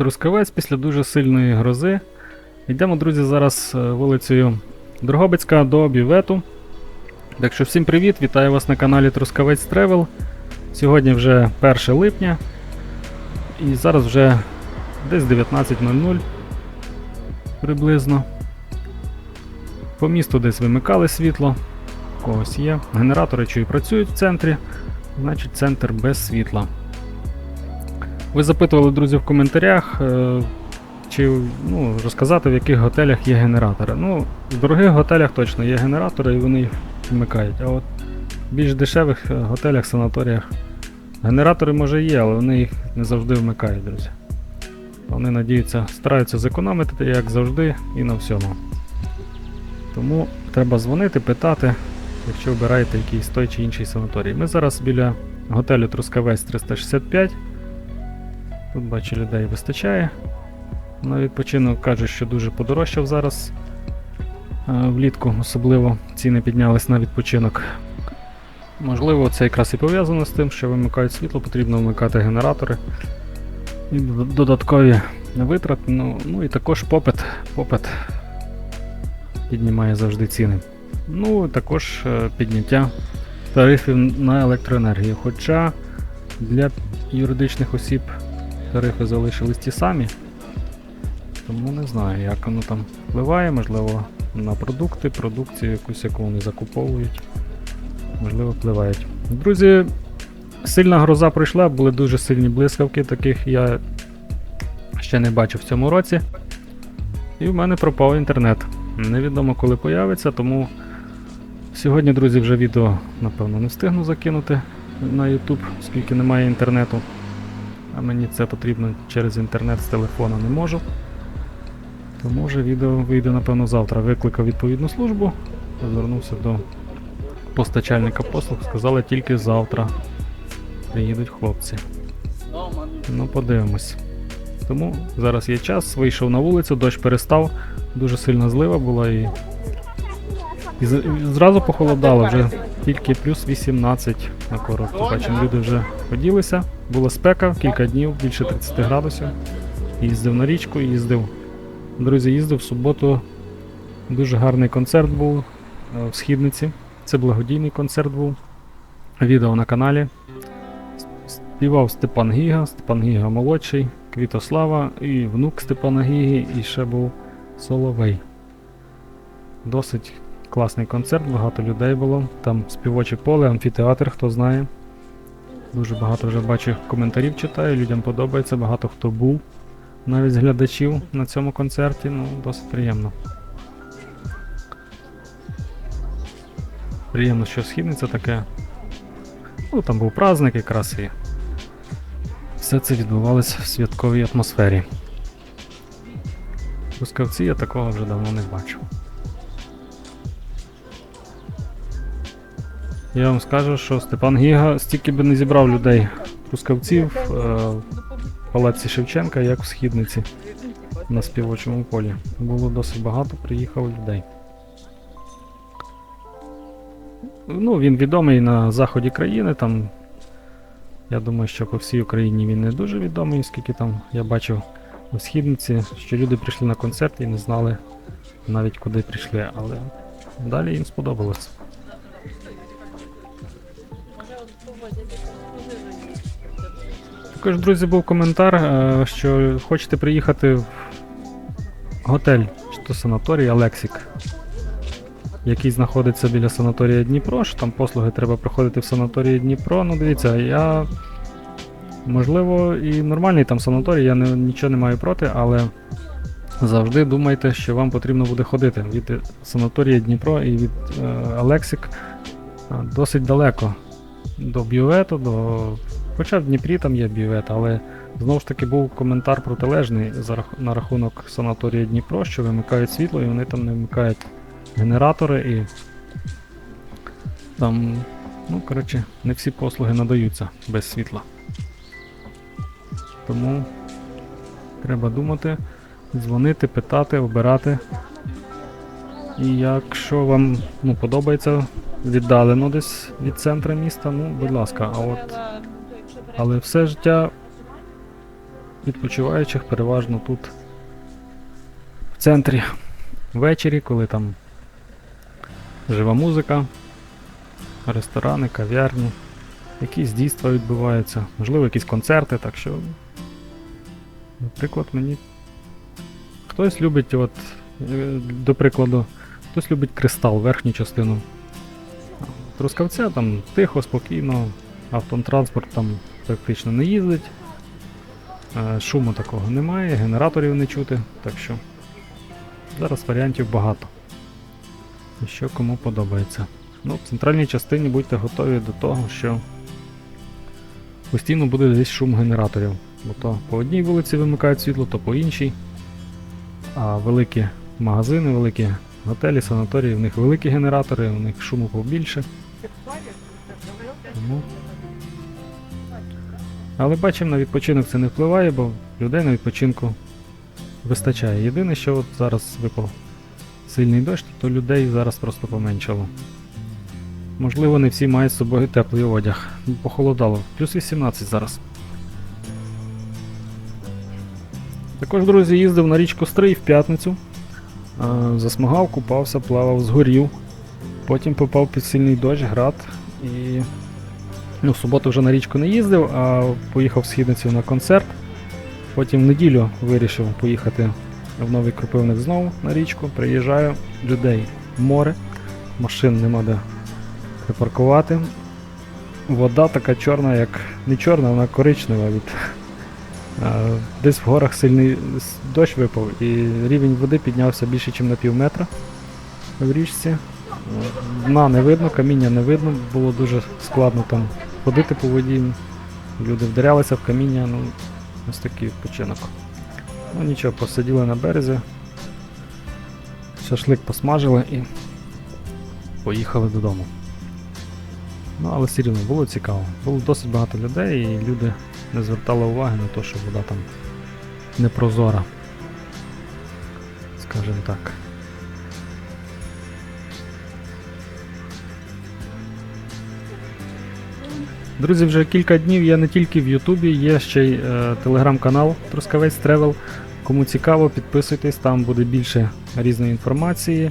Трускавець після дуже сильної грози. Йдемо, друзі, зараз е, вулицею Дрогобицька до бювету. Так що всім привіт, вітаю вас на каналі Трускавець Тревел. Сьогодні вже 1 липня. І зараз вже десь 19.00 приблизно. По місту десь вимикали світло. Когось є. Генератори чую працюють в центрі, значить центр без світла. Ви запитували, друзі, в коментарях, е, чи ну, розказати, в яких готелях є генератори. Ну, в дорогих готелях точно є генератори і вони їх вмикають. А от в більш дешевих е, готелях, санаторіях генератори може є, але вони їх не завжди вмикають, друзі. Вони надіються, стараються зекономити, як завжди, і на всьому. Тому треба дзвонити, питати, якщо обираєте якийсь той чи інший санаторій. Ми зараз біля готелю Трускавець 365. Тут бачу людей вистачає. На відпочинок кажуть, що дуже подорожчав зараз. е, Влітку особливо ціни піднялись на відпочинок. Можливо, це якраз і пов'язано з тим, що вимикають світло, потрібно вмикати генератори. І додаткові витрати. Ну, ну і також попит, попит піднімає завжди ціни. Ну, також е, підняття тарифів на електроенергію. Хоча для юридичних осіб тарифи залишились ті самі. Тому не знаю, як воно там впливає, можливо, на продукти, продукцію якусь, яку вони закуповують. Можливо, впливають. Друзі, сильна гроза пройшла, були дуже сильні блискавки, таких я ще не бачив в цьому році. І в мене пропав інтернет. Невідомо коли появиться, тому сьогодні, друзі, вже відео, напевно, не встигну закинути на YouTube, оскільки немає інтернету. А мені це потрібно через інтернет з телефона не можу. Тому вже відео вийде, напевно, завтра. Викликав відповідну службу, звернувся до постачальника послуг, сказали тільки завтра. Приїдуть хлопці. Ну, подивимось. Тому зараз є час, вийшов на вулицю, дощ перестав, дуже сильна злива була і. І зразу похолодало, вже тільки плюс 18 на коротко. Бачимо, люди вже поділися. Була спека, кілька днів, більше 30 градусів. Їздив на річку, їздив. Друзі, їздив в суботу. Дуже гарний концерт був е, в східниці. Це благодійний концерт був. Відео на каналі. Співав Степан Гіга, Степан Гіга молодший, Квітослава і внук Степана Гіги, і ще був Соловей. Досить класний концерт, багато людей було. Там співоче поле, амфітеатр, хто знає. Дуже багато вже бачу коментарів читаю, людям подобається, багато хто був навіть з глядачів на цьому концерті, ну, досить приємно. Приємно, що східниця таке. Ну, там був праздник якраз і все це відбувалося в святковій атмосфері. В Трускавці я такого вже давно не бачив. Я вам скажу, що Степан Гіга стільки би не зібрав людей трускавців е, в палаці Шевченка, як в східниці на співочому полі. Було досить багато, приїхало людей. Ну, він відомий на заході країни, там. Я думаю, що по всій Україні він не дуже відомий, оскільки там я бачив у східниці, що люди прийшли на концерт і не знали навіть куди прийшли, але далі їм сподобалось. Також, друзі, був коментар, е, що хочете приїхати в готель чи то санаторій Алексік, який знаходиться біля санаторія Дніпро, що там послуги треба проходити в санаторії Дніпро. Ну, дивіться, я. Можливо, і нормальний там санаторій, я не, нічого не маю проти, але завжди думайте, що вам потрібно буде ходити від санаторія Дніпро і від е, Алексік досить далеко до бювету, до Хоча в Дніпрі там є бювет, але знову ж таки був коментар протилежний на рахунок санаторія Дніпро, що вимикають світло і вони там не вмикають генератори і там, ну коротше, не всі послуги надаються без світла. Тому треба думати, дзвонити, питати, обирати. І якщо вам ну, подобається віддалено десь від центру міста, ну будь ласка, а от але все життя відпочиваючих переважно тут в центрі. Ввечері, коли там жива музика, ресторани, кав'ярні, якісь дійства відбуваються, можливо, якісь концерти, так що, наприклад, мені хтось любить, от, е, до прикладу, хтось любить кристал, верхню частину. Трускавця там тихо, спокійно, автотранспорт там практично не їздить. Е, Шуму такого немає, генераторів не чути, так що зараз варіантів багато. Що кому подобається. Ну, в центральній частині будьте готові до того, що постійно буде десь шум генераторів. Бо то по одній вулиці вимикають світло, то по іншій. А великі магазини, великі готелі, санаторії, в них великі генератори, у них шуму побільше. Тому... Але бачимо, на відпочинок це не впливає, бо людей на відпочинку вистачає. Єдине, що от зараз випав сильний дощ, то людей зараз просто поменшало. Можливо, не всі мають з собою теплий одяг. Похолодало. Плюс 18 зараз. Також, друзі, їздив на річку Стрий в п'ятницю. Засмагав, купався, плавав, згорів. Потім попав під сильний дощ, град. І ну, в суботу вже на річку не їздив, а поїхав в східницю на концерт. Потім в неділю вирішив поїхати в новий кропивник знову на річку. Приїжджаю, людей море, машин нема де припаркувати. Вода така чорна, як не чорна, вона коричнева від. Десь в горах сильний дощ випав і рівень води піднявся більше, ніж на пів метра в річці. Дна не видно, каміння не видно, було дуже складно там ходити по воді. Люди вдарялися в каміння, ну ось такий відпочинок. Ну нічого, посиділи на березі, шашлик посмажили і поїхали додому. Ну, але все рівно було цікаво. Було досить багато людей і люди не звертали уваги на те, що вода там не прозора. Скажімо так. Друзі, вже кілька днів я не тільки в Ютубі, є ще й е, телеграм-канал Трускавець Тревел. Кому цікаво, підписуйтесь, там буде більше різної інформації,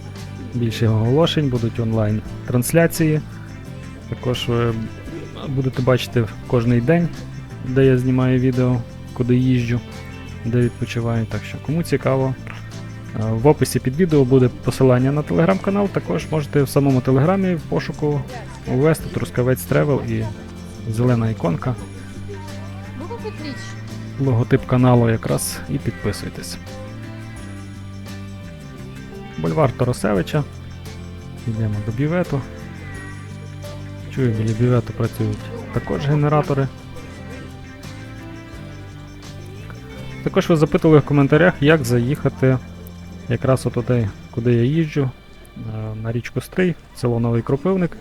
більше оголошень, будуть онлайн трансляції. Також ви будете бачити кожний день, де я знімаю відео, куди їжджу, де відпочиваю. Так що кому цікаво. е, В описі під відео буде посилання на телеграм-канал. Також можете в самому телеграмі в пошуку ввести Трускавець Тревел і зелена іконка, логотип каналу якраз і підписуйтесь. Бульвар Торосевича. Йдемо до бювету. Чую, біля бювету працюють також генератори. Також ви запитували в коментарях, як заїхати якраз от туди, куди я їжджу, на річку Стрий, село Новий Кропивник.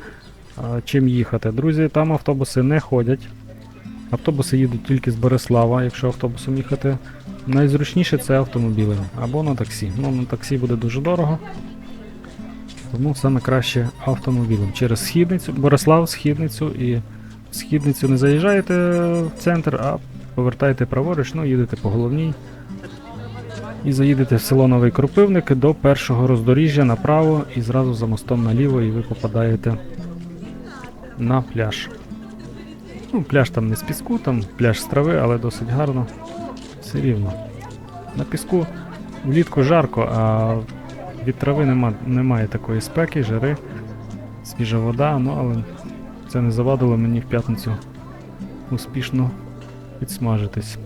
Чим їхати? Друзі, там автобуси не ходять. Автобуси їдуть тільки з Борислава, якщо автобусом їхати. Найзручніше це автомобілем або на таксі. Ну, на таксі буде дуже дорого. Тому саме краще автомобілем. Через східницю, Борислав, східницю і в східницю не заїжджаєте в центр, а повертаєте праворуч, ну їдете по головній. І заїдете в село Новий Кропивник до першого роздоріжжя направо і зразу за мостом наліво, і ви попадаєте на пляж. Ну, пляж там не з піску, там пляж з трави, але досить гарно. Все рівно. На піску влітку жарко, а від трави нема, немає такої спеки, жари, свіжа вода, ну але це не завадило мені в п'ятницю успішно підсмажитись.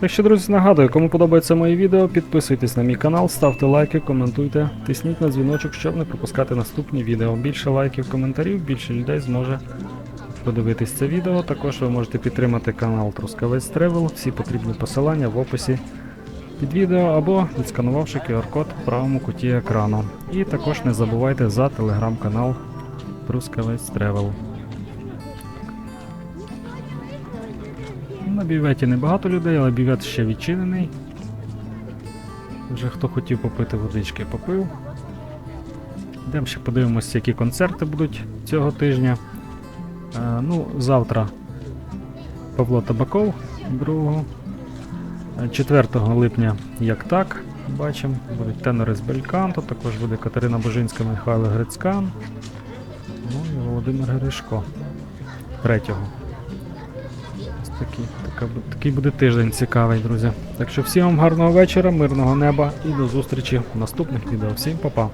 Так що, друзі, нагадую, кому подобається моє відео, підписуйтесь на мій канал, ставте лайки, коментуйте, тисніть на дзвіночок, щоб не пропускати наступні відео. Більше лайків, коментарів, більше людей зможе подивитись це відео. Також ви можете підтримати канал Трускавець Тревел, всі потрібні посилання в описі під відео або відсканувавши QR-код в правому куті екрану. І також не забувайте за телеграм-канал Трускавець Тревел. На бюветі небагато людей, але бювет ще відчинений. Вже хто хотів попити водички, попив. Йдемо ще подивимося, які концерти будуть цього тижня. Е, ну, завтра Павло Табаков, другого. Е, 4 липня як так, бачимо, будуть тенори з Бельканто, також буде Катерина Божинська, Михайло Грицькан. Ну і Володимир Гришко. 3 Ось такий, така, такий буде тиждень цікавий, друзі. Так що всім вам гарного вечора, мирного неба і до зустрічі в наступних відео. Всім па-па!